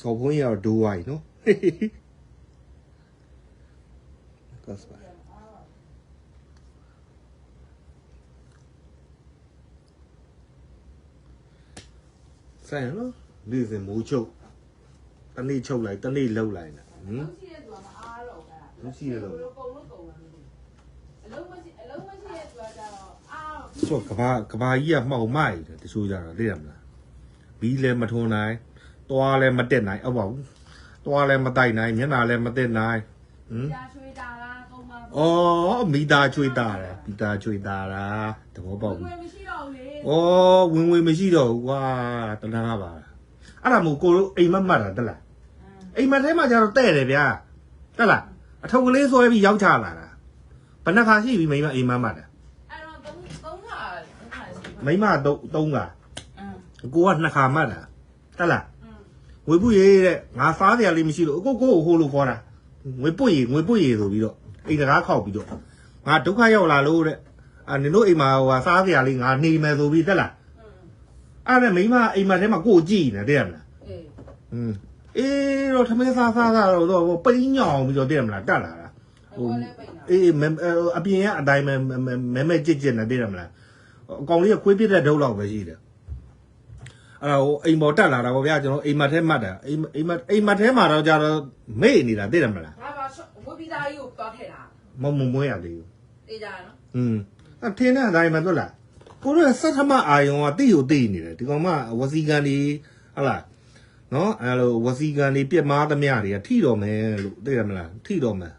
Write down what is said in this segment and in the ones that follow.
ဆော်ဖုံးရတော့ဒိုးဝိုင်းနော်ကတ်စပါဆိုင်နော်ဒီစင်မိုးချုပ်တနေ့ချုပ်လိုက်တနေ့လှုပ်လိုက်နော်ဟင်လုံးရှိတဲ့သူကမအားတော့အဲ့ဒါလုံးရှိတဲ့သူဘယ်လိုကုန်လို့ကုန်လဲမသိဘူးအလုံးမရှိအလုံးမရှိတဲ့သူကကျတော့အားဆိုကဘာကဘာကြီးကမှောက်မိုက်တယ်တချို့ကြတော့သိရမလားဘီးလည်းမထွန်နိုင် တွားလည်းမတက်နိုင်အောက်ပါဘူးတွားလည်းမတိုက်နိုင်မျက်နှာလည်းမတက်နိုင်ဟင်ကြာချွေတာလားကုန်မှာအော်မိသားချွေတာတယ်မိသားချွေတာတာသဘောပေါက်ဝပြီယ်မရှိတော့ဘူးလေအော်ဝင်ဝင်မရှိတော့ဘူးကွာတနာပါအဲ့ဒါမို့ကိုတို့အိမ်မက်မှတ်တာတက်လားအိမ်မက်ထဲမှာကျတော့တဲ့တယ်ဗျာတက်လားအထုပ်ကလေးဆွဲပြီးရောက်ချလာတာဘယ်နှခါရှိပြီမိမအိမ်မက်မှတ်တာအဲ့တော့သုံးသုံးခါသုံးခါရှိပါမိမတော့သုံးခါအင်းကိုကနှစ်ခါမှတ်တာတက်လားအ င်းငွေပုရေးတဲ့ငါစားစရာလေးမရှိလို့ကိုကိုကိုဟိုလိုခေါ်တာငွေပုရေးငွေပုရေးဆိုပြီးတော့အိမ်တကားခောက်ပြီးတော့ငါဒုက္ခရောက်လာလို့တဲ့အာနင်တို့အိမ်မှာဟိုဟာစားစရာလေးငါနေမယ်ဆိုပြီးတက်လားအင်းအဲ့ဒါမိမအိမ်မှာထဲမှာကိုကြည့်နေတယ်မလားအေးอืมအေးတော့ထမင်းစားစားစားတော့တော့ပိန်းညောင်ပြီးတော့တဲ့မလားတက်လာတာဟိုလည်းပိတ်တာအေးမဲအပြင်ကအတိုင်းမဲမဲမဲကြစ်ကြစ်နေတဲ့မလားအကောင်လေးကခွေးပြစ်တဲ့ဒုတ်လောက်ပဲရှိတယ် အဲ့ဒါဟိုအိမ်ပေါ်တက်လာတာဗောဗျာကျွန်တော်အိမ်မက်ထဲမှတ်တာအိမ်အိမ်မက်အိမ်မက်ထဲမှာတော့ကြတော့မေ့နေတာသိတယ်မလားငါပါဝက်ပြီးသားကြီးကိုတွားထည့်တာမမမွေးရသေးဘူးတေးကြနော်อืมအထင်းတဲ့အတိုင်းပဲတွေ့လားကိုတို့စက်ထမအာယုံကတိကိုတိနေတယ်ဒီကောင်မဝစီကန်ဒီဟလာနော်အဲ့လိုဝစီကန်ဒီပြက်မားသမျှတွေကထိတော်မယ်လို့သိရမလားထိတော်မယ်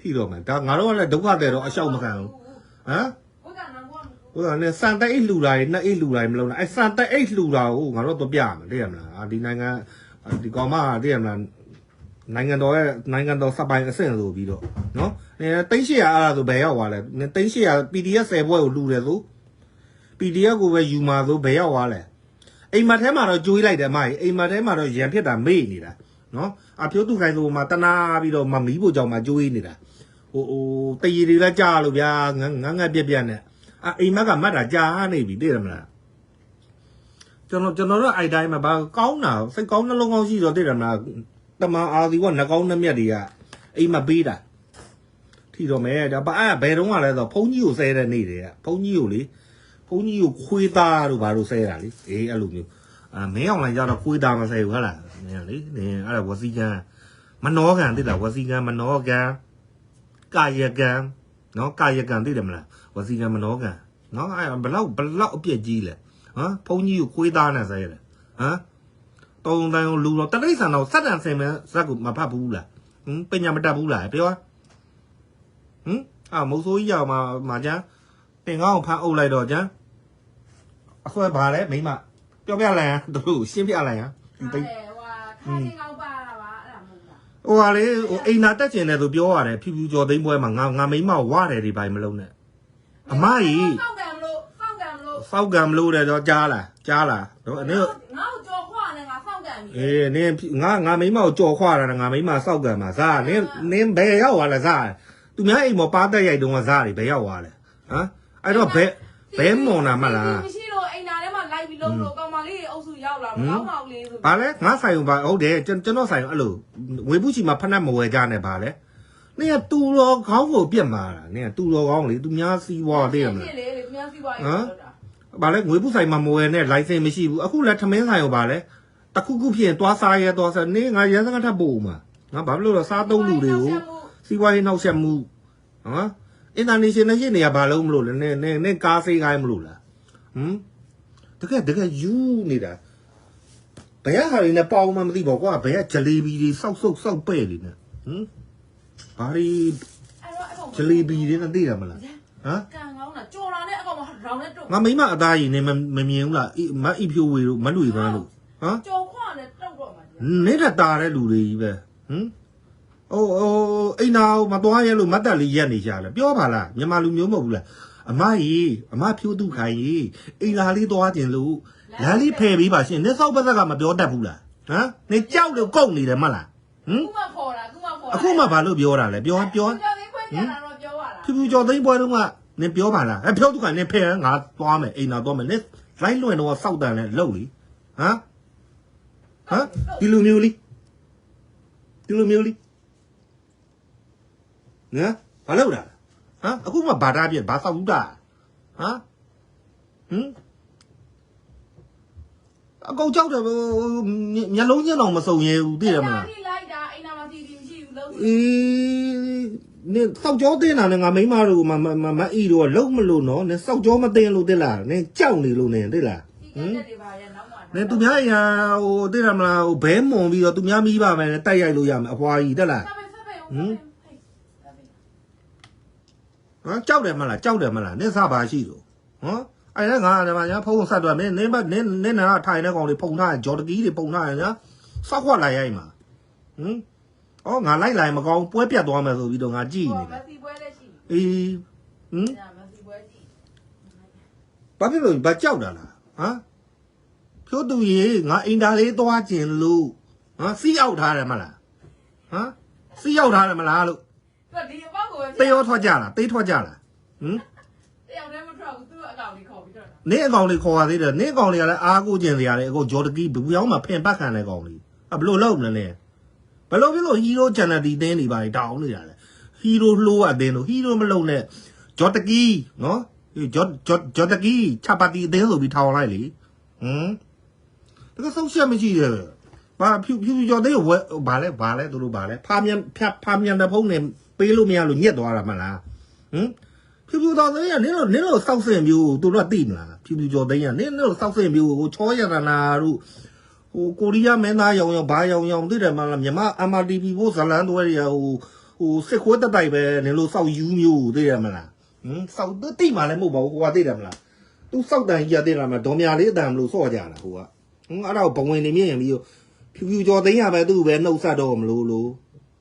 ထိတော်မယ်ဒါငါတို့ကလည်းဒုက္ခတဲ့တော့အလျှောက်မခံဘူးဟမ်ဘုရားနောင်က ဟိုကလည်းစံတိုက်အိတ်လှူတာတွေနှစ်အိတ်လှူတာတွေမလုံးနဲ့အဲစံတိုက်အိတ်လှူတာကိုငါတို့တော့ပြရမယ်သိရမလားအာဒီနိုင်ငံဒီကောင်မကသိရမလားနိုင်ငံတော်ရဲ့နိုင်ငံတော်စပိုင်အဆင့်ဆိုပြီးတော့နော်အဲတိတ်800အဲ့ဒါဆိုဘယ်ရောက်သွားလဲတိတ်800 PDF 10ဘွဲကိုလှူတယ်ဆို PDF ကိုပဲယူမှာဆိုဘယ်ရောက်သွားလဲအိမ်မက်ထဲမှာတော့ကျွေးလိုက်တယ်အမကြီးအိမ်မက်ထဲမှာတော့ရံဖြစ်တာမေ့နေတာနော်အဖြိုးသူခိုင်ဆိုမှာတနာပြီးတော့မမီးဖို့ကြောင့်မှကျွေးနေတာဟိုဟိုတရီတွေလည်းကြားလို့ဗျာငငငက်ပြက်ပြက်နဲ့ အအိမ်မက်ကမှတ်တာကြားနေပြီသိတယ်မလားကျွန်တော်ကျွန်တော်တို့အိုက်တိုင်းမှာဘာကောင်းတာစိတ်ကောင်းနှလုံးကောင်းရှိတော့သိတယ်မလားတမန်အာဒီကနှကောင်းနှမျက်တွေကအိမ်မပေးတာထီတော့မဲဒါဘာအဲ့ဘယ်တော့မှလဲဆိုဘုန်းကြီးကိုဆဲတဲ့နေ့တွေကဘုန်းကြီးကိုလေဘုန်းကြီးကိုခွေးသားတို့ဘာလို့ဆဲတာလေအေးအဲ့လိုမျိုးအာမင်းအောင်လိုင်းကြတော့ခွေးသားမဆဲဘူးဟုတ်လားနင်လေနင်အဲ့ဒါဝစီကံမနောကံသိလားဝစီကံမနောကံကာယကံနော်ကာယကံသိတယ်မလား ဝစီကံမနောကံနော်အဲ့ဘလောက်ဘလောက်အပြည့်ကြီးလဲဟမ်ဘုန်းကြီးကိုခွေးသားနဲ့ဆဲတယ်ဟမ်တုံတန်လူတော့တတိဆန်တော့စက်တန်ဆင်မဲဇက်ကိုမဖတ်ဘူးလားဟမ်ပညာမတတ်ဘူးလားပြောဟမ်အာမုတ်ဆိုးကြီးရောက်မှာမှာကျန်းတင်ကောင်းဖမ်းအုပ်လိုက်တော့ကျန်းအဆွဲပါလဲမိမပြောပြလိုက်ရတို့ရှင်းပြလိုက်ရဟိုဟာထားချင်းကောင်းပါတာပါအဲ့ဒါမဟုတ်လားဟိုဟာလေဟိုအိမ်နာတက်ကျင်တယ်ဆိုပြောရတယ်ဖြူဖြူကျော်သိမ်းပွဲမှာငါငါမိမဝရတယ်ဒီပိုင်းမလုံးနဲ့ အမကြီးစောက်ကံမလို့စောက်ကံမလို့စောက်ကံမလို့တဲ့တော့ကြားလားကြားလားတော့အနေငါ့ကိုကြော်ခွာနေငါစောက်ကံပြီအေးနင်းငါငါမိမကိုကြော်ခွာတာငါမိမစောက်ကံမှာဇာနင်းနင်းဘယ်ရောက်သွားလဲဇာသူများအိမ်မပါတက်ရိုက်တုံးကဇာတွေဘယ်ရောက်သွားလဲဟမ်အဲ့တော့ဘယ်ဘယ်မွန်တာမလားမရှိလို့အိမ်နာထဲမှာလိုက်ပြီးလုံးလို့ကောင်မလေးအုပ်စုရောက်လာမကောင်းပါဘူးလေဆိုဘာလဲငါဆိုင်ဘာဟုတ်တယ်ကျွန်ကျွန်တော်ဆိုင်အဲ့လိုဝေဘူးချီမှာဖက်နှက်မဝယ်ကြနဲ့ဘာလဲ နင်းကတူတော်ခေါင်းကိုပြက်มาတာနင်းကတူတော်ခေါင်းလေသူများစီးွားသေးတယ်မလားဖြစ်လေလေမြန်စီးပွားရေးလောက်တာ။ဗာလဲငွေပုဆိုင်မှာမဝယ်နဲ့ license မရှိဘူး။အခုလည်းထမင်းဆိုင်ကိုဗာလဲတခုခုဖြစ်ရင်သွားစားရဲသွားစားနေငါရန်စကထပ်ပို့ဦးမှာ။ငါဘာဖြစ်လို့လဲစားသုံးလူတွေကိုစီးပွားရေးနှောက်ယှက်မှုဟမ် international ရှင်းနေရဘာလို့မလို့လဲနင်းနင်းနင်းကားဆေးခိုင်းမလို့လား။ဟမ်တကယ်တကယ်ယူနေတာဘယ်ဟာတွေနဲ့ပေါအောင်မှမသိပါဘူးကွာဘယ်ကဂျလီဘီတွေစောက်ဆုပ်စောက်ပဲ့နေနဲ့ဟမ် ဘာတွေအဲ့တော့အဲ့ကောင်ဂျလီဘီတွေနဲ့သိရမလားဟမ်ကန်ကောင်းတာကြော်လာတဲ့အကောင်မရောင်နဲ့တုတ်ငါမိမအသားကြီးနေမမမြင်ဘူးလားအိမအိဖြိုးဝေတို့မလူပန်းလို့ဟမ်ကြော်ခွာနဲ့တုတ်တော့မှာနေတဲ့တာတဲ့လူတွေကြီးပဲဟမ်အိုးအိုးအိမ်နာမသွားရဲလို့မတ်တက်လေးရက်နေကြလဲပြောပါလားမြန်မာလူမျိုးမဟုတ်ဘူးလားအမကြီးအမဖြိုးသူခိုင်ကြီးအိမ်လာလေးသွားကျင်လို့လမ်းလေးဖယ်ပေးပါရှင်နေဆောက်ဘက်ကမပြောတတ်ဘူးလားဟမ်နေကြောက်လို့ကုတ်နေတယ်မလားဟမ်ခုမှခေါ်တာခုမှခေါ် အခုမှဘာလို့ပြောတာလဲပြောပြောကြော်သေးခွင့်ပြန်လာတော့ပြောရတာဖြူဖြူကျော်သိန်းပွဲတုန်းကနေပြောပါလားအဲဖြိုးသူခိုင်နေဖယ်ငါသွားမယ်အိမ်နာသွားမယ်နေလိုက်လွင်တော့စောက်တန်လဲလှုပ်လीဟမ်ကဟမ်ဒီလိုမျိုးလေးဒီလိုမျိုးလေးနော်ဘာလုပ်တာဟမ်အခုမှဘာတာပြဘာဆောက်ဘူးတာဟမ်ဟမ်အကောင်ကြောက်တယ်မျက်လုံးချင်းတော့မစုံရဲဘူးသိတယ်မလား အေးနေစောက်ကြောတင်းတာနဲ့ငါမိန်းမတို့မမမမအီတို့ကလုံးမလို့နော်နေစောက်ကြောမတင်းလို့တိလားနေကြောက်နေလို့နေတိလားဒီကက်တွေပါရဲ့နောက်မှနေသူများရာဟိုတိရမလားဟိုဘဲမွန်ပြီးတော့သူများမိပါမယ်နဲ့တိုက်ရိုက်လို့ရမယ်အဖွာကြီးတက်လားဆက်ပဲဆက်ပဲဟမ်နော်ကြောက်တယ်မလားကြောက်တယ်မလားနေစားပါရှိလို့ဟမ်အဲ့ဒါငါဒီမှာညာဖုန်းဆက်တော့မင်းနေမနေနေနာထိုင်တဲ့ကောင်လေးဖုန်ထားဂျော်တကီးတွေပုံထားရညာစောက်ခွက်လိုက်ရိုက်မှာဟမ် အော်ငါလိုက်လိုက်မကောင်းပွဲပြတ်သွားမယ်ဆိုပြီးတော့ငါကြည့်ဟိုနေမတယ်က်ဆီပွဲလည်းရှိအေးဟမ်ညာမက်ဆီပွဲရှိဘာဖြစ်လို့ဘာကြောက်တာလားဟမ်ဖြိုးသူရေငါအင်တာလေးသွားကျင်လို့ဟမ်စီးရောက်ထားတယ်မလားဟမ်စီးရောက်ထားတယ်မလားလို့သူကဒီအပေါက်ကိုပဲတေးရောထွက်ကြလားတေးထွက်ကြလားဟမ်တယောက်တည်းမထွက်ဘူးသူ့အကောင်လေးခေါ်ပြီးတော့နင်းအကောင်လေးခေါ်ရသေးတယ်နင်းအကောင်လေးကလည်းအားကိုကျင်စရာလေအခုဂျော်တကီဘူးယောင်းမှာဖင်ပတ်ခံတဲ့ကောင်လေးအဘလို့လုံးမလဲလဲ ဘလို့ဖြစ်လို့ဟီးရိုးချန်နယ်ဒီတင်းနေပါလေတောင်းနေတာလေဟီးရိုးလှိုးအတင်းလို့ဟီးရိုးမလုံးနဲ့ဂျော်တကီနော်ဂျော်ဂျော်ဂျော်တကီချပါတီအတင်းဆိုပြီးထောင်လိုက်လေဟမ်တကယ်ဆုံးရှက်မရှိရဲ့ဘာဖြူဖြူကျော်သေးဝဲဘာလဲဘာလဲသူတို့ဘာလဲဖာမြန်ဖျက်ဖာမြန်တဲ့ဖုံးနဲ့ပေးလို့မရလို့ညက်သွားတာမလားဟမ်ဖြူဖြူတော်သိန်းကနင်းတို့နင်းတို့စောက်စင်မျိုးကိုသူတို့ကသိမလားဖြူဖြူကျော်သိန်းကနင်းတို့စောက်စင်မျိုးကိုချောရတနာတို့ ဟိုကိုရီးယားမင်းသားရောင်ရောင်ဘာရောင်ရောင်သိတယ်မလားမြန်မာ MRTV ဘို့ဇလန်တွေရဟိုဟိုစစ်ခွေးတက်တိုက်ပဲနင်းတို့စောက်ယူမျိုးကိုသိတယ်မလားဟမ်စောက်သိမှလည်းမဟုတ်ပါဘူးဟိုကသိတယ်မလားသူစောက်တန်ကြီးကသိတယ်မလားဒေါ်မြလေးအတန်မလို့စော့ကြတာဟိုကဟမ်အဲ့ဒါကိုဘဝင်နေမြင်ရင်ပြီးတော့ဖြူဖြူကျော်သိန်းကပဲသူ့ပဲနှုတ်ဆက်တော့မလို့လို့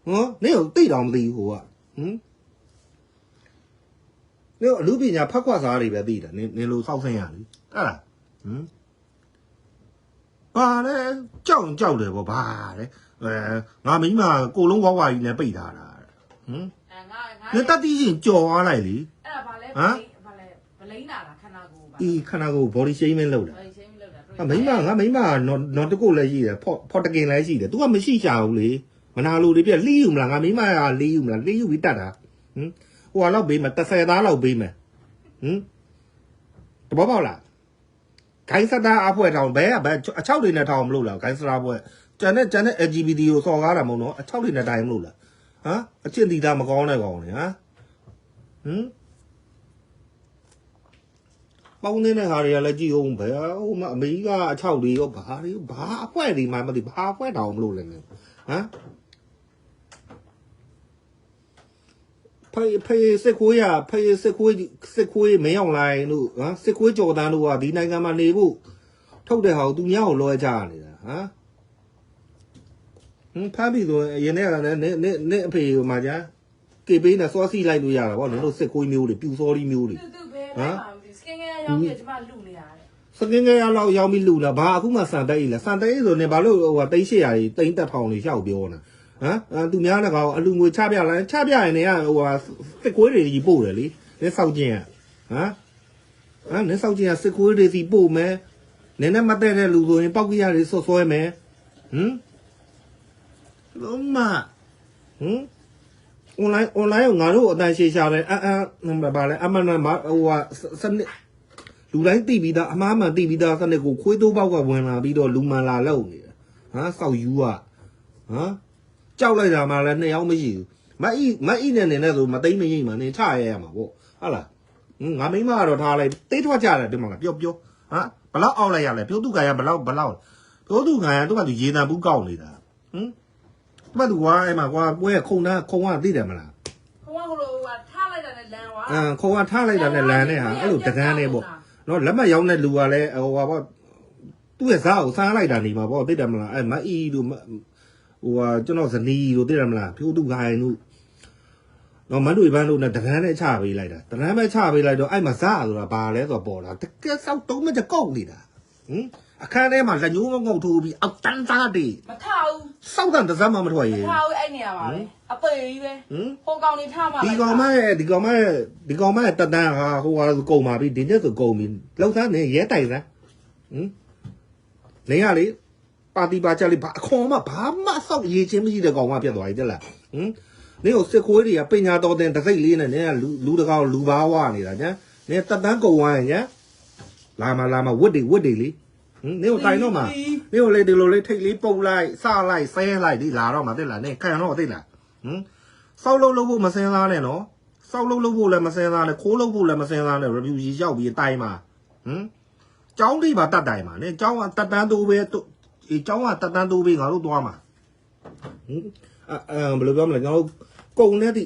ဟမ်နင်းတို့သိတော်မသိဘူးဟိုကဟမ်နေအလူပညာဖတ်ခွက်စားတွေပဲသိတယ်နင်နင်လိုစောက်ဆင်းရလေအဲ့ဒါဟမ် ဘာလဲကြောက်ရင်ကြောက်တယ်ဗောဘာလဲအဲငါမိမကိုလုံးဝဝကြီးနဲ့ပိတ်ထားတာဟမ်အဲငါငါနေတတိချင်းကြော်သွားလိုက်လေအဲ့ဒါဘာလဲဟမ်ဘာလဲဗလိန်နာလားခန္ဓာကိုယ်ပါအေးခဏကို body shaming လုပ်တာဗလိန်ချင်းလောက်တာအမိမငါမိမနော်နော်တကုတ်လည်းရှိတယ်ဖော့ဖော့တကင်လည်းရှိတယ် तू ကမရှိချဘူးလေမနာလိုတွေပြက်လှီးယူမလားငါမိမကလှီးယူမလားလှီးယူပြီးတတ်တာဟမ်ဟိုကတော့ပေးမယ်30သားလောက်ပေးမယ်ဟမ်တဘောပေါက်လား ဂိုင်းစတာအဖွဲထောင်ဘဲကဘဲအချောက်တွေနဲ့ထောင်မလို့လားဂိုင်းစတာဘွဲကျန်တဲ့ကျန်တဲ့ LGBT ကိုစော်ကားတာမဟုတ်နော်အချောက်တွေနဲ့တိုင်မလို့လားဟမ်အချစ်တီတာမကောင်းတဲ့ကောင်လေဟမ်ဟမ်ပေါင်းနေတဲ့ဟာတွေကလည်းကြည့်အောင်ဘယ်ဟိုမှာအမေကြီးကအချောက်တွေရောဘာတွေရောဘာအဖွဲတွေမှမသိဘာအဖွဲတောင်မလို့လဲဟမ် ဖေးဖေးစစ်ခွေးရဖေးစစ်ခွေးစစ်ခွေးမင်းအောင်လိုင်းတို့ဟမ်စစ်ခွေးကြော်တန်းတို့ကဒီနိုင်ငံမှာနေဖို့ထုတ်တဲ့ဟာကိုသူများကိုလောကြနေတာဟမ်ဟမ်ဖမ်းပြီဆိုရင်အရင်တည်းကလည်းနေနေနေအဖေဟိုမှာကြာကေပေးနဲ့စောစီလိုက်လို့ရတာဗောနင်တို့စစ်ခွေးမျိုးတွေပြူစောဒီမျိုးတွေသူသူဘယ်မှာစကင်ကရရောက်ပြီးကျမလူနေရတယ်စကင်းကရလောက်ရောက်ပြီလူလားဘာအခုမှစံတိုက်လားစံတိုက်ဆိုနေဘာလို့ဟိုတိတ်800ကြီးတိတ်တက်ထောင်လေးရှောက်ပြောနေ ဟမ်အဲသူများလည်းကောင်အလူငွေချပြလိုက်ချပြရင်လည်းဟိုဟာစစ်ကွေးတွေကြီးပို့တယ်လေနင်းစောက်ချင်းဟမ်ဟမ်နင်းစောက်ချင်းကစစ်ကွေးတွေစီပို့မယ်နင်းနဲ့မတက်တဲ့လူဆိုရင်ပောက်ကရတွေဆွဆွဲမယ်ဟမ်လုံးမဟမ် online online ကိုငါတို့အတန်ရှေရှာတယ်အအဘာလဲအမနာမဟိုဟာစနစ်လူတိုင်းသိပြီးသားအမားမှန်သိပြီးသားစနစ်ကိုခွေးတိုးပေါက်ကဝင်လာပြီးတော့လူမှန်လာလောက်နေတယ်ဟမ်စောက်ယူကဟမ် ကြောက်လိုက်တာမှလည်းနှစ်ယောက်မရှိဘူးမအီမအီနဲ့နေနဲ့ဆိုမသိမ့်မရိမ့်မှနင်ချရဲရမှာပေါ့ဟုတ်လားဟင်ငါမိမကတော့ထားလိုက်တိတ်ထွက်ကြတယ်ဒီမှာလားပြောပြောဟမ်ဘလောက်အောက်လိုက်ရလဲပြောသူကရဘလောက်ဘလောက်ပြောသူကရသူကသူရေတံဘူးကောက်နေတာဟမ်ဘာသူကအဲ့မှာကွာပွဲခုံတာခုံကသိတယ်မလားခေါင်းကလို့ဟိုထားလိုက်တာနဲ့လန်သွားအမ်ခုံကထားလိုက်တာနဲ့လန်နဲ့ဟာအဲ့လိုတကန်းနဲ့ပေါ့နော်လက်မတ်ရောင်းတဲ့လူကလည်းဟိုပါပေါ့သူ့ရဲ့စားကိုစားလိုက်တာနေမှာပေါ့သိတယ်မလားအဲမအီတို့မ ဟိုဟာကျွန်တော်ဇနီးတို့သိတယ်မလားဖြိုးသူခိုင်တို့နော်မန်တို့ဘန်းတို့နဲ့တရန်းနဲ့ချပေးလိုက်တာတရန်းပဲချပေးလိုက်တော့အဲ့မှာစားဆိုတာဘာလဲဆိုတော့ပေါ်တာတကယ်ဆောက်တုံးမကြကောက်နေတာဟင်အခန်းထဲမှာလက်ညှိုးငုတ်ထိုးပြီးအောက်တန်းသားတွေမထားဘူးစောက်တန်တစ်စက်မှမထွက်မရထားဘူးအဲ့နေရာပါပဲအပေကြီးပဲဟင်ဟိုကောင်နေထားမှာဒီကောင်မရဲ့ဒီကောင်မရဲ့ဒီကောင်မရဲ့တတန်းဟာဟိုဟာဆိုကုန်ပါပြီဒီနေ့ဆိုကုန်ပြီလောက်သားနေရဲတိုင်စမ်းဟင်နေရလေ ပပါတီပါချက်လေးဘာအခွန်မှဘာမှစောက်ရေးချင်းမရှိတဲ့ကောင်မှဖြစ်သွားပြီတဲ့လားဟင်နင်းကိုစစ်ခွေးတွေကပညာတော်တဲ့တစိတ်လေးနဲ့နင်းကလူလူတကောင်လူဘာဝနေတာညာနင်းတက်တန်းကုံဝိုင်းညာလာမလာမဝတ်တွေဝတ်တွေလေဟင်နင်းကိုတိုင်တော့မှာနင်းကိုလေဒီလိုလေးထိတ်လေးပုတ်လိုက်စလိုက်ဆဲလိုက်ဒီလာတော့မှာတဲ့လားနင်းခံတော့တဲ့လားဟင်စောက်လုံးလုံးဖို့မစင်းသားနဲ့နော်စောက်လုံးလုံးဖို့လည်းမစင်းသားနဲ့ခိုးလုံးဖို့လည်းမစင်းသားနဲ့ review ကြီးရောက်ပြီးတိုင်မှာဟင်ကျောင်းလေးပါတတ်တိုင်မှာနင်းကျောင်းကတက်တန်းတိုးပဲ အေးကျောင်းကတက်တန်းတိုးပဲငါတို့သွားမှာဟင်အဲဘယ်လိုပြောမလဲကျွန်တော်ကုံနဲ့တိ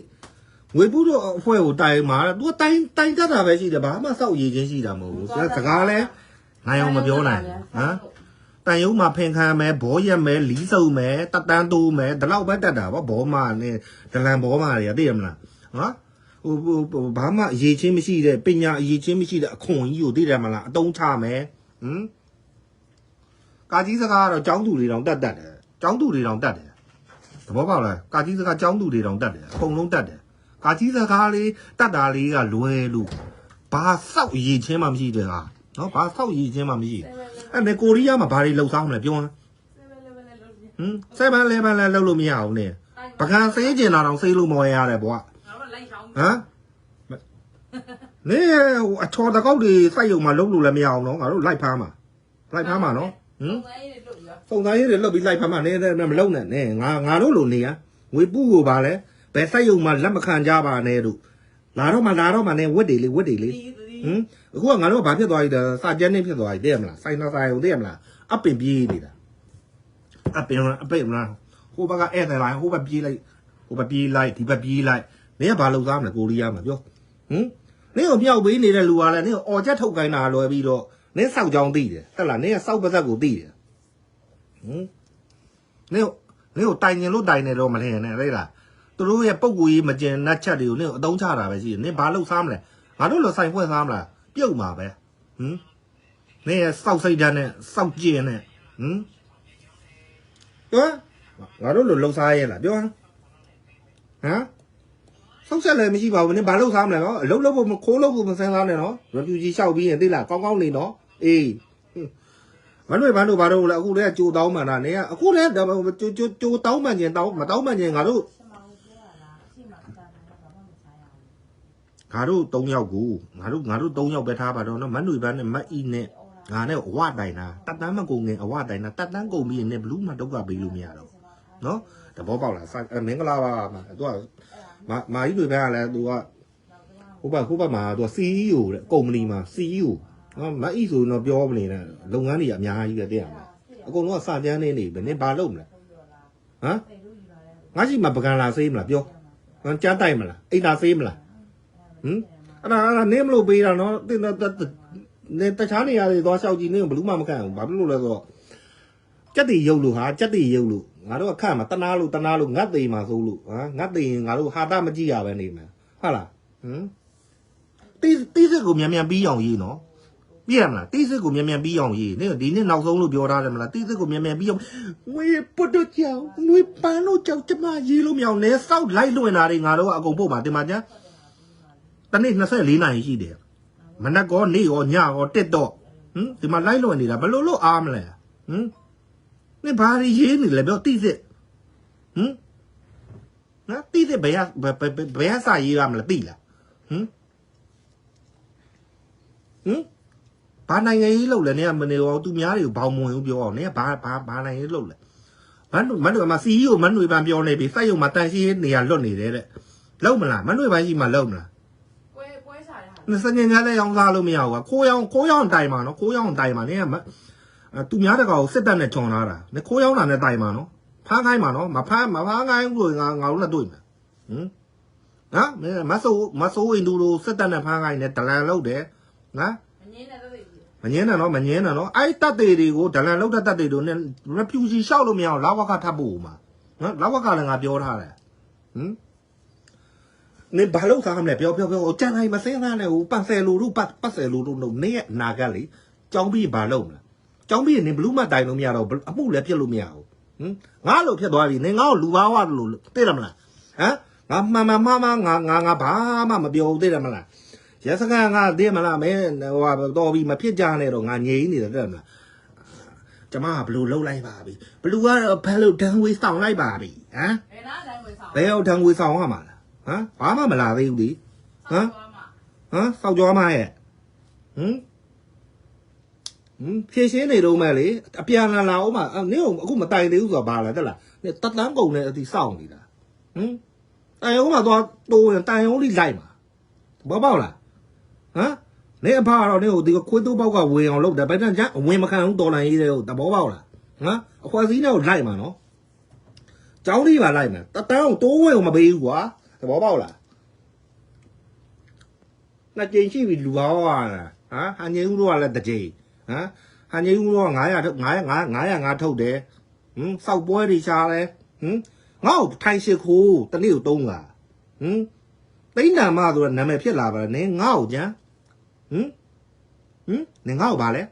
ငွေပုတော့အဖွဲ့ကိုတိုင်မှာသူကတိုင်တိုင်တတ်တာပဲရှိတယ်ဘာမှစောက်ရည်ချင်းရှိတာမဟုတ်ဘူးသူကစကားလဲနိုင်အောင်မပြောနိုင်ဟမ်တန်ယုံမှာဖင်ခံမယ်ဘောရက်မယ်လီးစုံမယ်တတန်းတိုးမယ်ဒီလောက်ပဲတတ်တာဗောဘောမနဲ့ဒလန်ဘောမတွေကသိရမလားနော်ဟိုဟိုဘာမှအရေးချင်းမရှိတဲ့ပညာအရေးချင်းမရှိတဲ့အခွန်ကြီးကိုသိတယ်မလားအတုံးချမယ်ဟမ် ကာကြီးစကားကတော့ចောင်းသူတွေတောင်တတ်တတ်တယ်ចောင်းသူတွေတောင်တတ်တယ်သဘောပေါက်လားကာကြီးစကားចောင်းသူတွေတောင်တတ်တယ်အကုန်လုံးတတ်တယ် ကာကြီးစကားလေးတတ်တာလေးကလွယ်လို့ဘာဆောက်ရည်ချင်းမှမရှိတဲ့ဟာနော်ဘာဆောက်ရည်ချင်းမှမရှိအဲ့နဲ့ကိုရီးယားမှာဘာတွေလှုပ်ဆောင်မလဲပြောဟမ်7 11လည်းလှုပ်လို့မရအောင်နဲ့ပကံစေးကျင်တာတော့စေးလို့မဝဲရတယ်ဘွာ ငါတို့လိုက်ချောင်း ဟမ်နေဟိုအချော်တကောက်တွေစိုက်ရုံမှာလှုပ်လို့လည်းမရအောင်နော်ငါတို့လိုက်ဖမ်းမှာလိုက်ဖမ်းမှာနော် ဟမ်ငါရေးလို့ရောစုံသားရေးတွေလှုပ်ပြီးလိုက်ဖမ်းမှာနေနေမလုံနဲ့နေငါငါတို့လိုနေရငွေပူကိုပါလဲဘယ်စိုက်ရုံမှာလက်မခံကြပါနဲ့တို့လာတော့မှလာတော့မှနေဝတ်တွေလေဝတ်တွေလေဒီဒီဟင်အခုကငါတို့ကဘာဖြစ်သွားပြီလဲစာကျန်းနေဖြစ်သွားပြီသိရမလားဆိုင်နာဆိုင်ုံသိရမလားအပင်ပြေးနေတာအပင်အပင်မလားဟိုဘက်ကဧည့်သည်လိုက်ဟိုဘက်ပြေးလိုက်ဟိုဘက်ပြေးလိုက်ဒီဘက်ပြေးလိုက်နေကဘာလုပ်သားမလဲကိုရီးယားမှာပြောဟင်နေကိုမြောက်ပေးနေတဲ့လူကလည်းနေကိုအော်ချက်ထုတ်ခိုင်းတာလွယ်ပြီးတော့ နေစောက်ကြောင်သိတယ်တက်လားနေကစောက်ပါဇက်ကိုသိတယ်ဟင်နေကိုနေကိုတိုင်ကျင်လို့တိုင်နေတော့မထင်နဲ့သိလားသူတို့ရဲ့ပုံကိုကြီးမကျင်နှက်ချက်တွေကိုနေကိုအတုံးချတာပဲရှိတယ်နေဘာလုပ်စားမလဲငါတို့လိုဆိုင်ဖွဲ့သားမလားပြုတ်မှာပဲဟမ်နေရစောက်စိတ်ဓာတ်နဲ့စောက်ကျင်နဲ့ဟမ်ပြောငါတို့လိုလှုပ်စားရဲလားပြောဟမ်ဆောက်ဆက်လည်းမရှိပါဘူးနင်ဘာလှုပ်စားမလဲနော်အလုပ်လုပ်ဖို့မခိုးလုပ်ဖို့မစမ်းစားနဲ့နော် refugee လျှောက်ပြီးရင်သိလားကောင်းကောင်းနေနော် အေးမနှွေဘန်းတို့ဘာတို့လဲအခုတည်းကကြိုတောင်းမှန်တာနေကအခုတည်းကြိုကြိုကြိုတောင်းမှန်ခြင်းတောင်းမတောင်းမှန်ခြင်းငါတို့ငါတို့၃ယောက်ကိုငါတို့ငါတို့၃ယောက်ပဲထားပါတော့နော်မတ်နွေပန်းနဲ့မတ်ဤနဲ့ငါနဲ့အဝတိုင်တာတတ်တန်းမကုန်ငင်အဝတိုင်တာတတ်တန်းကုန်ပြီးရင်လည်းဘလူးမှဒုက္ခပေးလို့မရတော့နော်တဘောပေါက်လားဆိုင်မင်္ဂလာပါမှာသူကမာမာကြီးတွေပဲကလည်းသူကဟိုဘက်ဟိုဘက်မှာသူက CEO တဲ့ကုမ္ပဏီမှာ CEO နော်မတ်ဤဆိုရင်တော့ပြောမနေနဲ့လုပ်ငန်းတွေအများကြီးပဲတည်ရမှာအကုန်လုံးကစတန်းနေနေပဲနင်ဘာလုပ်မလဲဟမ်ငါရှိမှပကံလာစေးမလားပြောငါကြားတိုက်မလားအိတ်လာစေးမလားဟမ်အဲ့ဒါအဲ့ဒါနင်းမလို့ပေးတာနော်တင်တနေတခြားနေရာတွေသွားလျှောက်ကြည့်နင်းဘယ်သူမှမခံဘူးဘာဖြစ်လို့လဲဆိုတော့ကြက်တီရုပ်လို့ဟာကြက်တီရုပ်လို့ငါတို့အခန့်မှာတနာလို့တနာလို့ငတ်သေးမှာဆိုလို့ဟာငတ်သေးရင်ငါတို့ဟာတာမကြည့်ရပဲနေမယ်ဟုတ်လားဟမ်တီးတီးစစ်ကိုမြန်မြန်ပြီးအောင်ရေးနော် ပြရမလားတီးစစ်ကိုမြန်မြန်ပြီးအောင်ရေးနင်းဒီနေ့နောက်ဆုံးလို့ပြောထားတယ်မလားတီးစစ်ကိုမြန်မြန်ပြီးအောင်ငွေပုတ်တော့ကြောင်ငွေပန်းတော့ကြောင်ကျမရေးလို့မရအောင်လဲစောက်လိုက်လွင်တာတွေငါတို့ကအကုန်ပို့ပါတင်ပါကြတနေ့24နာရီရှိတယ်မနက်ကောနေ့ရောညရောတက်တော့ဟမ်ဒီမှာလိုက်လွန်နေတာဘယ်လိုလို့အားမလဲဟမ်နေဘာရီရေးနေလဲပြောတိစစ်ဟမ်နော်တိစစ်ဘယ်ဘယ်ဘယ်စာရေးရမလဲတိလားဟမ်ဟမ် ဘာနိုင်ငံရေးလှုပ်လဲနင်ကမနေတော့သူများတွေကိုဘောင်မဝင်ဘူးပြောအောင်နင်ကဘာဘာဘာနိုင်ငံရေးလှုပ်လဲမန်နွေမန်နွေမှာ CEO မန်နွေပန်ပြောနေပြီစိုက်ရုံမှာတန်ရှင်းနေရလွတ်နေတယ်တဲ့လုံမလားမန်နွေပန်ရှိမှလုံမလားပွဲပွဲစားရဟာစနေညလည်းရောင်းစားလို့မရဘူးကခိုးရောင်းခိုးရောင်းတိုင်ပါနော်ခိုးရောင်းတိုင်ပါနင်ကသူများတကောင်ကိုစစ်တပ်နဲ့ချွန်လာတာနင်ခိုးရောင်းတာနဲ့တိုင်ပါနော်ဖားခိုင်းပါနော်မဖားမဖားခိုင်းဘူးလို့ငါငါတို့လည်းတွေ့မှာဟင်နော်မဆိုးမဆိုးဝင်သူတို့စစ်တပ်နဲ့ဖားခိုင်းတယ်ဒလန်လုပ်တယ်နော်မငင်းနဲ့ နော်မငင်းနဲ့နော်အဲ့တက်တွေတွေကိုဒလန်လောက်တဲ့တက်တွေတို့နဲ့ refugee ရှောက်လို့မရအောင်လာဝကထပ်ဖို့မှာနော်လာဝကလည်းငါပြောထားတယ်ဟမ်နေဘာလို့သားမလဲပြောပြောပြောကြံတိုင်းမစင်းသားနဲ့ဟိုပတ်ဆယ်လူတို့ပတ်ပတ်ဆယ်လူတို့တို့နေရဲ့နာကလေကြောင်းပြီးဘာလုပ်မလဲကြောင်းပြီးနေဘလူးမတိုင်လို့မရတော့အမှုလည်းပြစ်လို့မရဘူးဟမ်ငါလို့ဖြစ်သွားပြီနေငါ့ကိုလူဘာဝလို့သိတယ်မလားဟမ်ငါမှန်မှန်မှန်မှန်ငါငါငါဘာမှမပြောဘူးသိတယ်မလား ရစကန်ကသိမလားမင်းဟိုဟာတော်ပြီမဖြစ်ကြနဲ့တော့ငါငြိမ်နေတယ်တဲ့မလားကျမကဘလို့လှုပ်လိုက်ပါပြီဘလူကတော့ဖဲလို့တန်းဝေးဆောင်လိုက်ပါပြီဟမ်ဘယ်နာတိုင်းဝင်ဆောင်ဘယ်ရောက်တန်းဝေးဆောင်ရမှာလားဟမ်ဘာမှမလာသေးဘူးလေဟမ်ဟမ်စောက်ကြောမရဲ့ဟမ်ဟမ်ဖြည့်ရှင်းနေတော့မဲ့လေအပြန်လာလာအောင်မအဲ့နင်းအခုမတိုင်သေးဘူးဆိုတာဘာလဲတက်လားနင်တတ်တန်းကုန်နေအတီစောင့်နေတာဟမ်တိုင်အောင်မသွားတိုးရင်တိုင်အောင်လေးလိုက်မှာဘောပေါက်လား ဟမ်နေအဖကတော့နေဟိုဒီခွေးတိုးပေါက်ကဝင်အောင်လုပ်တယ်ဘယ်တန်းချအဝင်မခံဘူးတော်လန်ရေးတဲ့ဟိုတဘောပေါက်လားဟမ်အခွက်စည်းနဲ့ကိုလိုက်မှာနော်ကျောင်းလေးပါလိုက်မယ်တတန်းကိုတိုးဝင်ကိုမပေးဘူးကွာတဘောပေါက်လားနှစ်ကြိမ်ရှိပြီလူပါဟောတာဟမ်ဟန်ကြီးဦးတို့ကလည်းတစ်ကြိမ်ဟမ်ဟန်ကြီးဦးတို့က900ထုတ်900 900 900ထုတ်တယ်ဟမ်စောက်ပွဲတွေရှားတယ်ဟမ်ငါ့ကိုထိုင်ရှိခိုးတနေ့ကိုတုံးလာဟမ်တိန်းနာမဆိုတဲ့နာမည်ဖြစ်လာပါလေနင်ငါ့ကိုကြမ်း ဟမ်ဟမ်နင်ငါ့ကိုဗာလဲ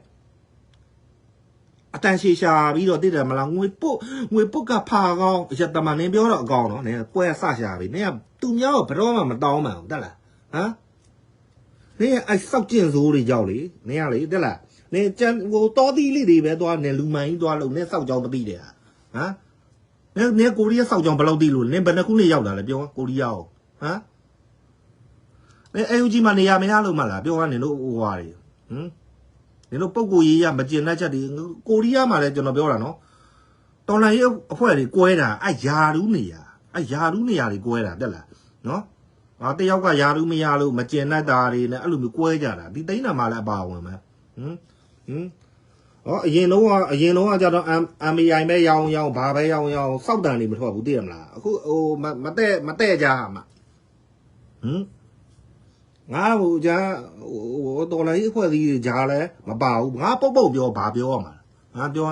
အတန်ရှည်ရှာပြီးတော့တည်တယ်မလားငွေပုတ်ငွေပုတ်ကဖာကောင်းရတမနင်ပြောတော့အကောင်နော်နင်ပွဲဆရှာပြီနင်ကသူများကိုဘယ်တော့မှမတောင်းမှန်ဘူးတက်လားဟမ်နင်အဲ့စောက်ကျင်စိုးတွေကြောက်လေနင်ကလေတက်လားနင်ကြံဟိုတောသီးလေးတွေပဲသွားနင်လူမိုင်းသွားလို့နင်စောက်ကြောင်မသိတယ်ဟာဟမ်နင်နင်ကိုရီးယားစောက်ကြောင်ဘယ်လောက်သိလို့နင်ဘယ်နှခုနေရောက်လာလဲပြောကိုရီးယားကိုဟမ် နင်အေယူဂျီမှာနေရမရလို့မလားပြောကနင်တို့ဟိုဟာတွေဟမ်နင်တို့ပုံကိုရေးရမကျင်တတ်ချက်တွေကိုရီးယားမှာလည်းကျွန်တော်ပြောတာနော်တော်လိုင်းရေးအဖွဲ့တွေကွဲတာအဲ့ယာရူးနေရအဲ့ယာရူးနေရတွေကွဲတာတက်လားနော်ငါတယောက်ကယာရုမရလို့မကျင်တတ်တာတွေနဲ့အဲ့လိုမျိုးကွဲကြတာဒီသိန်းနာမှလည်းအပါဝင်ပဲဟမ်ဟမ်ဟောအရင်တော့ကအရင်တော့ကကြတော့ MMI ပဲရောင်းရောင်းဘာပဲရောင်းရောင်းစောက်တန်နေမထွက်ဘူးသိရမလားအခုဟိုမမတဲ့မတဲ့ကြမှာဟမ် ငါဟိုကြာဟိုတော်လိုက်အဖွဲ့အစည်းတွေဂျာလဲမပါဘူးငါပုတ်ပုတ်ပြောဘာပြောရမှာငါပြော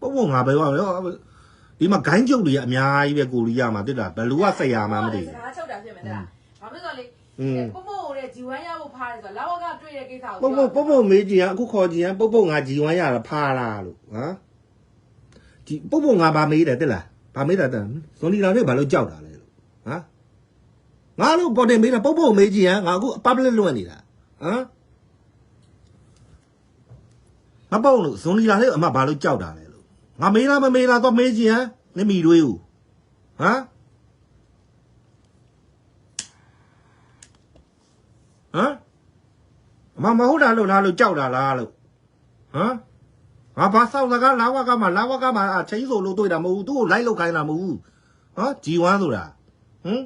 ပုတ်ပုတ်ငါပဲပြောဒီမှာဂိုင်းကျုပ်တွေကအများကြီးပဲကိုရီးယားမှာတိတာဘယ်လူကဆက်ရမှာမသိစကားချုပ်တာဖြစ်မယ်တဲ့ဘာဖြစ်လို့လဲဘူးပို့ပို့တဲ့ဂျီဝမ်းရဖို့ဖားတယ်ဆိုတော့လောက်ကတွေ့တဲ့ကိစ္စကိုပုတ်ပုတ်ပုတ်ပုတ်မေးကြည့်ရအခုခေါ်ကြည့်ရပုတ်ပုတ်ငါဂျီဝမ်းရတာဖားလားလို့ဟမ်ဒီပုတ်ပုတ်ငါဗာမေးတယ်တက်လားဗာမေးတာတန်ဇွန်လီလာနဲ့ဘာလို့ကြောက်တာလဲလို့ဟမ် ငါလို့ပေါ်တင်မေးတာပုတ်ပုတ်မေးကြည့်ရငါအခု public လွှင့်နေတာဟမ်မပေါ့လို့ဇွန်လီလာနဲ့အမဘာလို့ကြောက်တာလဲလို့ငါမေးလားမမေးလားတော့မေးကြည့်ရနေမီတွေးဦးဟမ်ဟမ်အမမဟုတ်တာလို့လားလို့ကြောက်တာလားလို့ဟမ်ငါဘာဆောက်စကားလာဝကမှာလာဝကမှာအချင်းဆိုလို့တွေ့တာမဟုတ်ဘူးသူ့ကိုလိုက်လောက်ခိုင်းတာမဟုတ်ဘူးဟမ်ဂျီဝမ်းဆိုတာဟမ်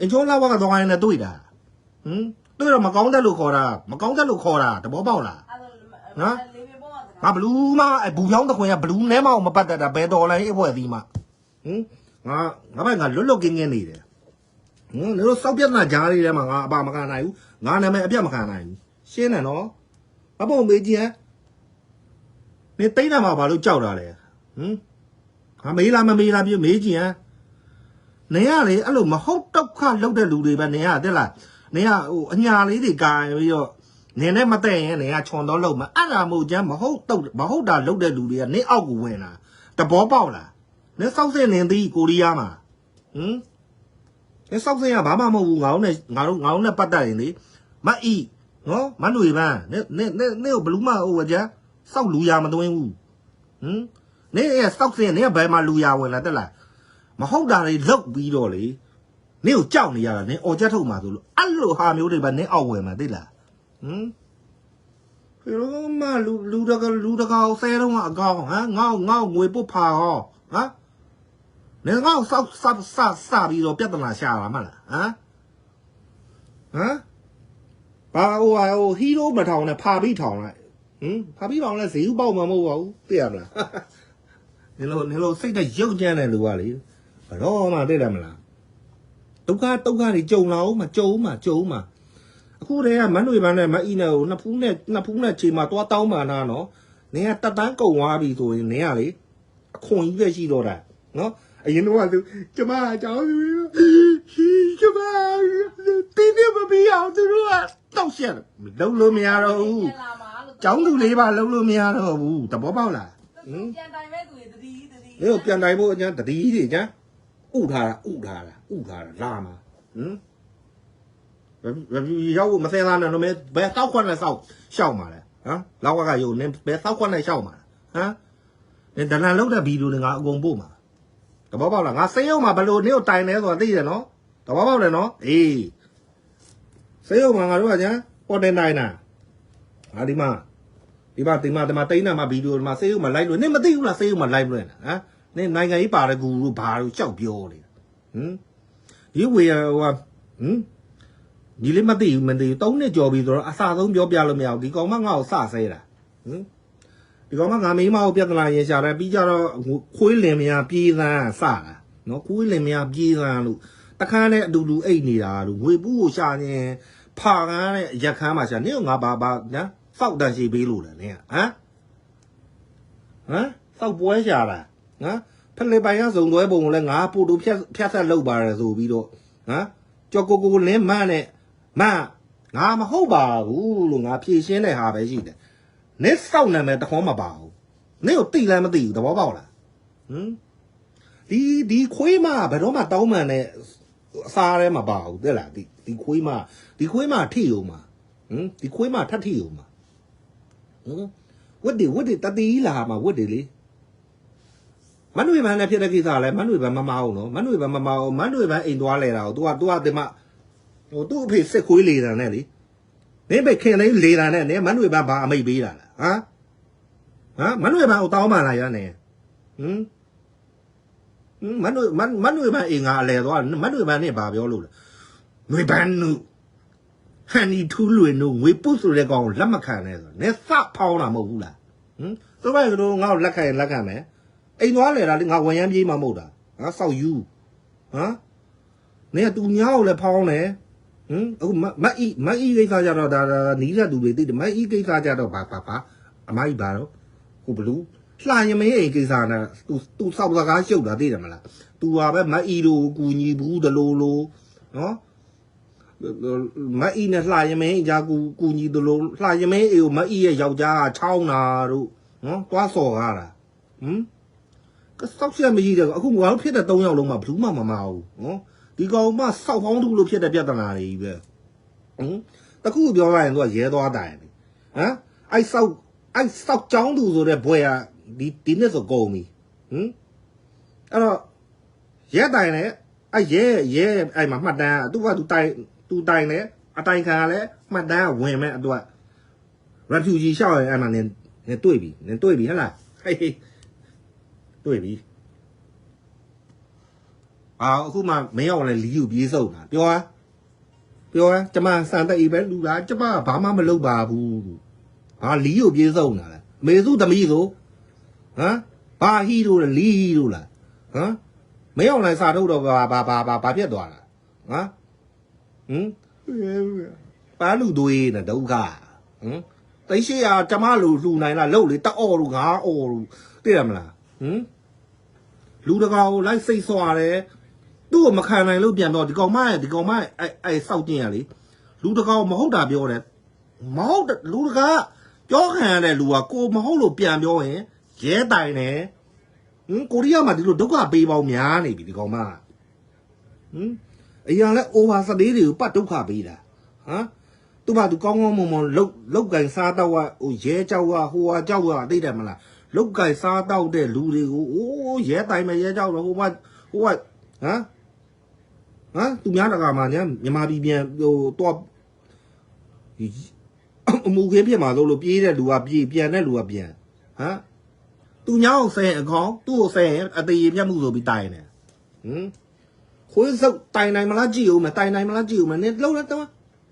အင်ချိုးလာဝကသွားရင်လည်းတွေ့တာဟမ်တွေ့တော့မကောင်းတဲ့လို့ခေါ်တာမကောင်းတဲ့လို့ခေါ်တာတဘောပေါက်လားအဲ့ဒါလေဘေပေါ်ကစငါဘလူးမအဘူပြောင်းတခွင်ကဘလူးနဲမအောင်မပတ်သက်တာဘယ်တော်လိုက်အဖွဲ့အသီးမှာဟမ်ငါငါဘက်ကလွတ်လွတ်ကင်းကင်းနေတယ်ဟမ်နေတော့စောက်ပြတ်နာကြားလေးထဲမှာငါအပါမခံနိုင်ဘူးငါနာမည်အပြတ်မခံနိုင်ဘူးရှင်းတယ်နော်မပုံမေးကြည့်ဟမ်နေတိတ်တာမှာဘာလို့ကြောက်တာလဲဟမ်ငါမေးလားမမေးလားပြမေးကြည့်ဟမ် နေရလေအဲ့လိုမဟုတ်ဒုက္ခလောက်တဲ့လူတွေပဲနေရတဲ့လားနေရဟိုအညာလေးတွေကာပြီးတော့နင်းနဲ့မတဲ့ရင်နေကခြုံတော့လုံးမအဲ့ဒါမို့ကျမ်းမဟုတ်တော့မဟုတ်တာလုံးတဲ့လူတွေကနင်းအောက်ကိုဝင်လာတဘောပေါက်လာနင်းစောက်စင်နေသည်ကိုရီးယားမှာဟမ်နင်းစောက်စင်ကဘာမှမဟုတ်ဘူးငါတို့နဲ့ငါတို့ငါတို့နဲ့ပတ်သက်ရင်လေမအီနော်မနွေပန်းနင်းနင်းနင်းနင်းကိုဘလူးမဟိုကြစောက်လူရမသွင်းဘူးဟမ်နင်းရဲ့စောက်စင်နင်းကဘယ်မှာလူရဝင်လာတက်လာ မဟုတ်တာတွေလုတ်ပြီးတော့လေနင်းကိုကြောက်နေရတာနင်းအော်ချက်ထုတ်မှာဆိုလို့အဲ့လိုဟာမျိုးတွေပဲနင်းအောက်ဝင်မှာသိလားဟမ်ဖေရောမလူလူတကလူတကောင်ဆဲတော့အကောင်ဟမ်ငေါငေါငွေပုတ်ဖာဟောဟမ်နေငေါဆောက်ဆပ်ဆပ်ဆပ်ပြီးတော့ပြဿနာရှာလာမလားဟမ်ဟမ်ဘာဟိုဟာဟိုဟီးရိုးမထောင်နဲ့ဖာပြီးထောင်လိုက်ဟမ်ဖာပြီးထောင်လဲဈေးဥပေါက်မှာမဟုတ်ပါဘူးသိရမလားနေလို့နေလို့စိတ်တရုပ်ကြမ်းတဲ့လူကလေ ဘတော့မှသိတယ်မလားဒုက္ခဒုက္ခတွေကြုံလာအောင်မကြုံမှကြုံမှအခုတည်းကမန်းတွေပန်းနဲ့မအီနဲ့ကိုနှစ်ဖူးနဲ့နှစ်ဖူးနဲ့ချိန်မှာတွားတောင်းမှနာနော်နင်ကတက်တန်းကုံသွားပြီဆိုရင်နင်ကလေအခွန်ကြီးပဲရှိတော့တာနော်အရင်တော့ကသူကျမအကြောင်းသူကျမတင်းနေမပြီးအောင်သူတို့ကတောက်ရှက်လုံးလို့မရတော့ဘူးလာမှာလို့ကျောင်းသူလေးပါလုံးလို့မရတော့ဘူးတဘောပေါက်လားပြန်တိုင်မဲ့သူတွေတတိတတိနေကိုပြန်တိုင်ဖို့အကျန်းတတိကြီးကျန်း ဥထားတာဥထားတာဥထားတာလာမှာဟမ်ဘယ်ရောက်မစဲသားနဲ့တော့မဲဘယ်တောက်ခွက်နဲ့စောက်ရှောက်မှာလဲဟမ်လောက်ကကယုံနေဘယ်တောက်ခွက်နဲ့ရှောက်မှာလဲဟဟမ်နင်ဒလန်လောက်တဲ့ဗီဒီယိုတွေငါအကုန်ပို့မှာတဘောပေါက်လားငါစေးရုံမှာဘလို့နင့်ကိုတိုင်နေဆိုတာသိတယ်နော်တဘောပေါက်တယ်နော်အေးစေးရုံမှာငါတို့ကညာပေါ်တင်နိုင်တာဟာဒီမှာဒီမှာဒီမှာဒီမှာတိန်းနာမှာဗီဒီယိုဒီမှာစေးရုံမှာ live လို့နင်မသိဘူးလားစေးရုံမှာ live လို့ဟမ် နင်နိုင်ငံကြီးပါတဲ့ကူတို့ဘာလို့ကြောက်ပြောနေဟမ်ဒီဝေဟိုဟမ်ဒီလေးမသိဘူးမသိဘူး၃နှစ်ကြော်ပြီဆိုတော့အစာဆုံးပြောပြလို့မရဘူးဒီကောင်မငါ့ကိုစဆဲတာဟမ်ဒီကောင်မငါမိမကိုပြဿနာရင်ရှာတယ်ပြီးကြတော့ခွေးလင်မယားပြေးသန်းစတာနော်ခွေးလင်မယားပြေးသန်းလို့တခါနဲ့အတူတူအိတ်နေတာလို့ငွေပူးကိုရှာနေဖာကန်းတဲ့ရက်ခမ်းမှာရှာနေငါဘာဘာညာစောက်တန်ရှိပေးလို့လေနင်ဟမ်ဟမ်စောက်ပွဲရှာတာ နော်ဖက်လေပိုင်ကစုံသွဲပုံကိုလည်းငါပို့တူဖြတ်ဖြတ်ဆက်လုပ်ပါတယ်ဆိုပြီးတော့ဟမ်ကြော်ကိုကိုလင်းမန်းနဲ့မန်းငါမဟုတ်ပါဘူးလို့ငါဖြေရှင်းတဲ့ဟာပဲရှိတယ်နစ်စောက်နာမည်တခေါမပါဘူးနင့်ကိုတိလည်းမသိဘူးသဘောပေါက်လားဟမ်ဒီဒီခွေးမဘယ်တော့မှတောင်းမှန်တဲ့အစားထဲမှာပါဘူးတဲ့လားဒီဒီခွေးမဒီခွေးမထိအောင်မှာဟမ်ဒီခွေးမထပ်ထိအောင်မှာဟမ်ဝတ်ဒီဝတ်ဒီတတိလာမှာဝတ်ဒီလေ မနှွေပန်းနဲ့ဖြစ်တဲ့ကိစ္စလဲမနှွေပန်းမမအောင်နော်မနှွေပန်းမမအောင်မနှွေပန်းအိမ်သွားလဲတာကို तू က तू ကဒီမှာဟိုသူ့အဖေစစ်ခွေးလေတာနဲ့လေနင်းပဲခင်လေးလေတာနဲ့နင်းမနှွေပန်းဘာအမိတ်ပေးတာလားဟမ်ဟမ်မနှွေပန်းကိုတောင်းမှလာရနေဟမ်ဟမ်မနှွေမမနှွေပန်းအိမ်ငါအလဲသွားမနှွေပန်းနဲ့ဘာပြောလို့လဲနှွေပန်းနုဟန်နီထူးလွင်တို့ငွေပုတ်ဆိုတဲ့ကောင်ကိုလက်မခံနဲ့ဆိုနေစဖောင်းတာမဟုတ်ဘူးလားဟမ်သူပဲကတော့ငါ့ကိုလက်ခံရင်လက်ခံမယ် အိမ်သွားလေတာလေငါဝန်ရမ်းပြေးမှမဟုတ်တာငါစောက်ယူဟမ်နေကတူညာကိုလည်းဖောင်းတယ်ဟမ်အခုမမအီမအီကိစ္စကြတော့ဒါဒါနီးတဲ့သူတွေသိတယ်မအီကိစ္စကြတော့ဘာဘာဘာအမိုက်ပါတော့ကိုဘလူးလှရင်မင်းအိမ်ကိစ္စနဲ့သူသူစောက်စကားရှုပ်တာသိတယ်မလားသူဟာပဲမအီတို့ကူညီဘူးတလို့လို့နော်မအီနဲ့လှရင်မင်းအကြကူကူညီတလို့လှရင်မင်းအိမ်ကိုမအီရဲ့ယောက်ျားကချောင်းတာတို့နော်သွားစော်ကားတာဟမ်က စောက်ချက်မရှိတယ်အခုငါတို့ဖြစ်တဲ့၃ယောက်လုံးမှာဘလူးမှမမအောင်နော်ဒီကောင်မှစောက်ဖောင်းသူလို့ဖြစ်တဲ့ပြဿနာတွေကြီးပဲဟမ်တခုပြောရရင်သူကရဲသွားတိုင်ဟမ်အဲ့စောက်အဲ့စောက်ကြောင်းသူဆိုတဲ့ဘွဲကဒီဒီနှစ်ဆိုကုန်ပြီဟမ်အဲ့တော့ရဲတိုင်နဲ့အဲ့ရဲရဲအဲ့မှာမှတ်တမ်းသူကသူတိုင်သူတိုင်နဲ့အတိုင်ခံကလည်းမှတ်တမ်းဝင်မဲ့အတွက် refugee ရှောက်ရင်အဲ့မှာနင်နင်တွေ့ပြီနင်တွေ့ပြီဟဟလားဟေးဟေး တွေ့ပြီအာအခုမှမင်းအောင်လည်းလီယူပြေးစုံတာပြောဟမ်ပြောဟမ်ကျမစံသက်အေးပဲလူလားကျမဘာမှမလုပ်ပါဘူးဟာလီယူပြေးစုံတာလားမေစုသမီးဆိုဟမ်ဘာဟီတို့လဲလီဟီတို့လားဟမ်မင်းအောင်လည်းစာထုတ်တော့ဘာဘာဘာဘာပြက်သွားတာဟမ်ဟမ်ပါလူသွေးနဲ့ဒုက္ခဟမ်တိတ်ရှိရကျမလူလှူနိုင်လားလှုပ်လေတအော်လူငါအော်လူသိရမလား ဟမ်လူတကာကိုလိုက်စိတ်ဆွာတယ်သူ့ကိုမခံနိုင်လို့ပြန်တော့ဒီကောင်မရဲ့ဒီကောင်မရဲ့အဲ့အဲ့စောက်ကျင်ရလေလူတကာကိုမဟုတ်တာပြောတယ်မဟုတ်တဲ့လူတကာပြောခံရတဲ့လူကကိုမဟုတ်လို့ပြန်ပြောရင်ရဲတိုင်တယ်ဟင်ကိုရီးယားမှာဒီလိုဒုက္ခပေးပေါင်းများနေပြီဒီကောင်မကဟင်အရင်လဲ over စသေးတွေကိုပတ်ဒုက္ခပေးတာဟမ်သူမသူကောင်းကောင်းမွန်မွန်လုတ်လုတ်ကန်စားတော့ဟိုရဲကြောက်ကဟိုဟာကြောက်ကသိတယ်မလား လုတ်ကန်စားတော့တဲ့လူတွေကိုအိုးရဲတိုင်မဲ့ရဲကြောက်တော့ဟိုကဟိုကဟမ်ဟမ်သူများတကာမှာညမြန်မာပြည်ပြန်ဟိုတော့ဒီအမှုခင်းဖြစ်မှာလို့လို့ပြေးတဲ့လူကပြေးပြန်တဲ့လူကပြန်ဟမ်သူညာကိုဆဲအကောင်သူ့ကိုဆဲရင်အသေးရပြတ်မှုဆိုပြီးတိုင်တယ်ဟမ်ခွေးစုပ်တိုင်နိုင်မလားကြည့်ဦးမယ်တိုင်နိုင်မလားကြည့်ဦးမယ်နင်လုံးလိုက်တော့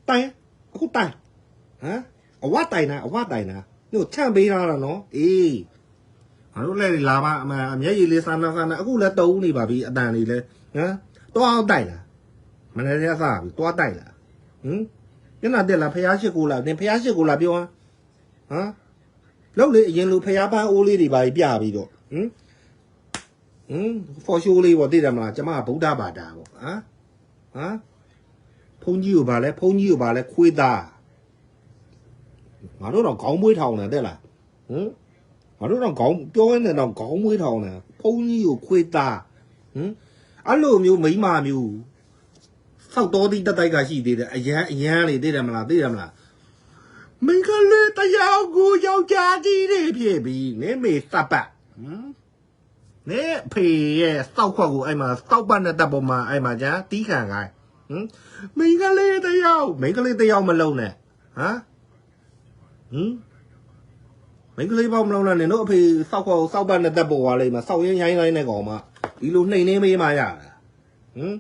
တိုင်အခုတိုင်ဟမ်အဝတိုင်နာအဝတိုင်နာညို့ချန့်ပေးထားတာနော်အေး ငါတို့လည်းလာပါအမအမျက်ရည်လေးစမ်းစမ်းအခုလည်းတုံးနေပါပြီအတန်လေးလဲဟမ်တော့အောင်တိုင်လားမနေ့ကစားပြီတော့တိုင်လားဟမ်ညနာတက်လားဖះရှိကိုလားနင်ဖះရှိကိုလားပြောဟမ်ဟမ်လောက်လေအရင်လိုဖះပန်းအိုးလေးတွေပါပြပြီးတော့ဟမ်ဟမ် for show လေးပေါ့သိတယ်မလားကျမကဗုဒ္ဓဘာသာပေါ့ဟမ်ဟမ်ဖုန်းကြီးကိုဗာလဲဖုန်းကြီးကိုဗာလဲခွေးသားငါတို့တော့ခေါင်းမွေးထောင်တယ်တဲ့လားဟမ် ငါတို့တော့ခေါင်းပြောရင်းနဲ့တော့ခေါင်းမွေးထောင်တယ်ဖုန်းကြီးကိုခွေးသားဟမ်အဲ့လိုမျိုးမိန်းမမျိုးစောက်တော်သီးတက်တိုက်ကရှိသေးတယ်အရန်အရန်လေးသိတယ်မလားသိတယ်မလားမင်္ဂလေးတရားကိုယောက်ျားကြီးတွေဖြစ်ပြီးနေမေစပ်ပတ်ဟမ်နေဖေရဲ့စောက်ခွက်ကိုအဲ့မှာစောက်ပတ်နဲ့တပ်ပေါ်မှာအဲ့မှာကြာတီးခံခိုင်းဟမ်မင်္ဂလေးတရားမင်္ဂလေးတရားမလုံးနဲ့ဟမ်ဟမ် မင်္ဂလေးပေါ့မလုံးနဲ့နင်တို့အဖေစောက်ခွက်ကိုစောက်ပတ်နဲ့တပ်ပေါ်သွားလိမ့်မှာစောက်ရင်ရိုင်းရိုင်းနဲ့ကောင်မဒီလိုနှိမ်နေမေးမှရတာဟမ်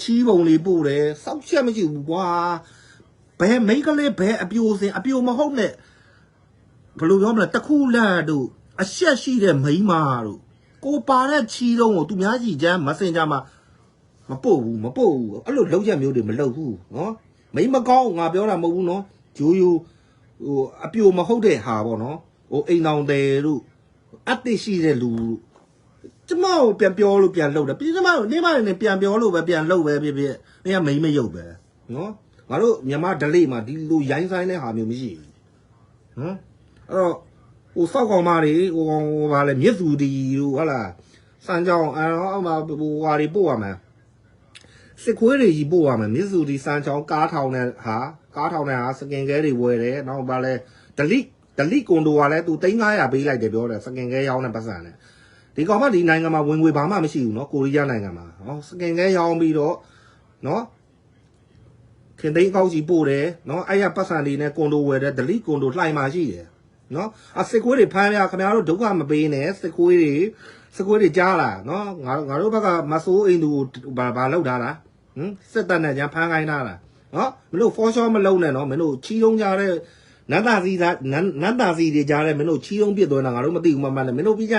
ချီးပုံလေးပို့တယ်စောက်ချက်မရှိဘူးကွာဘယ်မိန်းကလေးဘယ်အပြိုစင်အပြိုမဟုတ်နဲ့ဘယ်လိုပြောမလဲတခုလက်တို့အရှက်ရှိတဲ့မိန်းမတို့ကိုပါတဲ့ချီတုံးကိုသူများကြီးချမ်းမစင်ကြမှာမပို့ဘူးမပို့ဘူးအဲ့လိုလောက်ချက်မျိုးတွေမလုပ်ဘူးနော်မိန်းမကောင်းငါပြောတာမဟုတ်ဘူးနော်ဂျိုးယိုဟိုအပြိုမဟုတ်တဲ့ဟာပေါ့နော် ဟိုအိမ်အောင်တယ်တို့အတ္တိရှိတဲ့လူတို့ကျမကိုပြန်ပြောလို့ပြန်လှုပ်တယ်ပြီးကျမကိုနေမနေပြန်ပြောလို့ပဲပြန်လှုပ်ပဲဖြစ်ဖြစ်နေကမိန်းမရုပ်ပဲနော်ငါတို့မြန်မာဒလိမှာဒီလိုရိုင်းဆိုင်တဲ့ဟာမျိုးမရှိဘူးဟမ်အဲ့တော့ဟိုစောက်ကောင်မတွေဟိုကောင်ဟိုဗာလဲမြစ်သူတီတို့ဟုတ်လားစံကြောင်အဲ့တော့အမဟိုဟာတွေပို့ရမယ်စစ်ခွေးတွေကြီးပို့ရမယ်မြစ်သူတီစံချောင်းကားထောင်တဲ့ဟာကားထောင်တဲ့ဟာစကင်ကဲတွေဝယ်တယ်နောက်ဗာလဲဒလိ ဒလိကွန်ဒိုကလည်းသူ3900ပေးလိုက်တယ်ပြောတယ်စကင်ကဲရောင်းတဲ့ပတ်စံနဲ့ဒီကောင်မဒီနိုင်ငံမှာဝင်ငွေဘာမှမရှိဘူးเนาะကိုရီးယားနိုင်ငံမှာဟောစကင်ကဲရောင်းပြီးတော့เนาะ ခင်သိန်းကောက်စီပို့တယ်နော်အဲ့ရပတ်စံလေးနဲ့ကွန်ဒိုဝယ်တယ်ဒလိကွန်ဒိုလှိုင်มาရှိတယ်နော်အစစ်ကွေးတွေဖမ်းရခင်ဗျားတို့ဒုက္ခမပေးနဲ့စစ်ကွေးတွေစစ်ကွေးတွေကြားလာနော်ငါငါတို့ဘက်ကမဆိုးအိမ်သူကိုဘာဘာလောက်ထားတာဟမ်စစ်တပ်နဲ့ညာဖမ်းခိုင်းတာလားနော်မင်းတို့ဖောရှောမလုံးနဲ့နော်မင်းတို့ချီးုံကြတဲ့ နတ်သားစီသားနတ်သားစီတွေကြားတဲ့မင်းတို့ချီးုံပြစ်သွင်းတာငါတို့မသိဘူးမမှန်နဲ့မင်းတို့ပြကြ